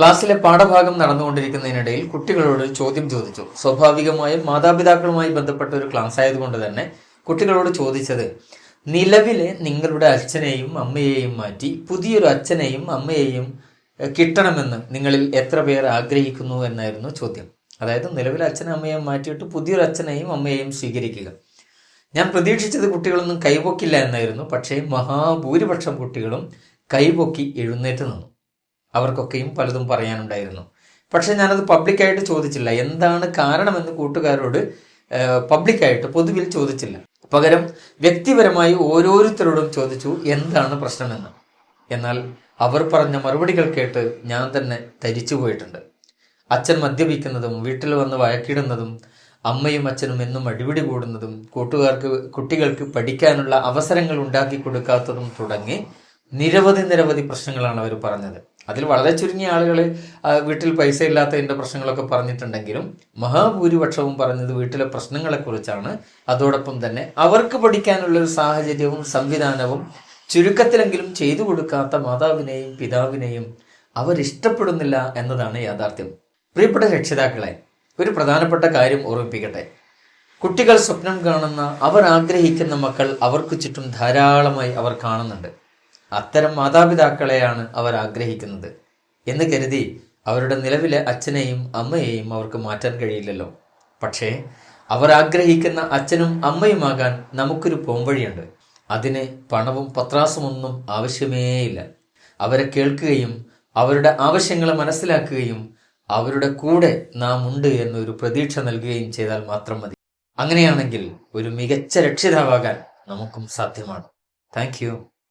ക്ലാസ്സിലെ പാഠഭാഗം നടന്നുകൊണ്ടിരിക്കുന്നതിനിടയിൽ കുട്ടികളോട് ചോദ്യം ചോദിച്ചു. സ്വാഭാവികമായും മാതാപിതാക്കളുമായി ബന്ധപ്പെട്ട ഒരു ക്ലാസ് ആയതുകൊണ്ട് തന്നെ കുട്ടികളോട് ചോദിച്ചത് നിലവിലെ നിങ്ങളുടെ അച്ഛനെയും അമ്മയെയും മാറ്റി പുതിയൊരു അച്ഛനെയും അമ്മയെയും കിട്ടണമെന്ന് നിങ്ങളിൽ എത്ര പേർ ആഗ്രഹിക്കുന്നു? എന്നായിരുന്നു ചോദ്യം. അതായത് നിലവിലെ അച്ഛനും അമ്മയെയും മാറ്റിയിട്ട് പുതിയൊരു അച്ഛനെയും അമ്മയെയും സ്വീകരിക്കുക. ഞാൻ പ്രതീക്ഷിച്ചത് കുട്ടികളൊന്നും കൈപൊക്കില്ല എന്നായിരുന്നു പക്ഷേ മഹാഭൂരിപക്ഷം കുട്ടികളും കൈപൊക്കി എഴുന്നേറ്റ് നിന്നു. അവർക്കൊക്കെയും പലതും പറയാനുണ്ടായിരുന്നു. പക്ഷെ ഞാനത് പബ്ലിക്കായിട്ട് ചോദിച്ചില്ല. എന്താണ് കാരണമെന്ന് കൂട്ടുകാരോട് പബ്ലിക്കായിട്ട് പൊതുവിൽ ചോദിച്ചില്ല. പകരം വ്യക്തിപരമായി ഓരോരുത്തരോടും ചോദിച്ചു എന്താണ് പ്രശ്നമെന്ന്. എന്നാൽ അവർ പറഞ്ഞ മറുപടികൾ കേട്ട് ഞാൻ തന്നെ ധരിച്ചു പോയിട്ടുണ്ട്. അച്ഛൻ മദ്യപിക്കുന്നതും വീട്ടിൽ വന്ന് വഴക്കിടുന്നതും അമ്മയും അച്ഛനും എന്നും അടിപിടി കൂടുന്നതും കൂട്ടുകാർക്ക് കുട്ടികൾക്ക് പഠിക്കാനുള്ള അവസരങ്ങൾ ഉണ്ടാക്കി കൊടുക്കാത്തതും തുടങ്ങി നിരവധി നിരവധി പ്രശ്നങ്ങളാണ് അവർ പറഞ്ഞത്. അതിൽ വളരെ ചുരുങ്ങിയ ആളുകൾ വീട്ടിൽ പൈസ ഇല്ലാത്തതിന്റെ പ്രശ്നങ്ങളൊക്കെ പറഞ്ഞിട്ടുണ്ടെങ്കിലും മഹാഭൂരിപക്ഷവും പറഞ്ഞത് വീട്ടിലെ പ്രശ്നങ്ങളെക്കുറിച്ചാണ്. അതോടൊപ്പം തന്നെ അവർക്ക് പഠിക്കാനുള്ള ഒരു സാഹചര്യവും സംവിധാനവും ചുരുക്കത്തിലെങ്കിലും ചെയ്തു കൊടുക്കാത്ത മാതാവിനെയും പിതാവിനെയും അവരിഷ്ടപ്പെടുന്നില്ല എന്നതാണ് യാഥാർത്ഥ്യം. പ്രിയപ്പെട്ട രക്ഷിതാക്കളെ ഒരു പ്രധാനപ്പെട്ട കാര്യം ഓർമ്മിപ്പിക്കട്ടെ. കുട്ടികൾ സ്വപ്നം കാണുന്ന അവർ ആഗ്രഹിക്കുന്ന മക്കൾ അവർക്ക് ചുറ്റും ധാരാളമായി അവർ കാണുന്നുണ്ട്. അത്തരം മാതാപിതാക്കളെയാണ് അവർ ആഗ്രഹിക്കുന്നത്. എന്ന് കരുതി അവരുടെ നിലവിലെ അച്ഛനെയും അമ്മയെയും അവർക്ക് മാറ്റാൻ കഴിയില്ലല്ലോ. പക്ഷേ അവർ ആഗ്രഹിക്കുന്ന അച്ഛനും അമ്മയുമാകാൻ നമുക്കൊരു പോംവഴിയുണ്ട്. അതിന് പണവും പത്രാസുമൊന്നും ആവശ്യമേയില്ല. അവരെ കേൾക്കുകയും അവരുടെ ആവശ്യങ്ങൾ മനസ്സിലാക്കുകയും അവരുടെ കൂടെ നാം ഉണ്ട് എന്നൊരു പ്രതീക്ഷ നൽകുകയും ചെയ്താൽ മാത്രം മതി. അങ്ങനെയാണെങ്കിൽ ഒരു മികച്ച രക്ഷിതാവാകാൻ നമുക്കും സാധ്യമാണ്. താങ്ക്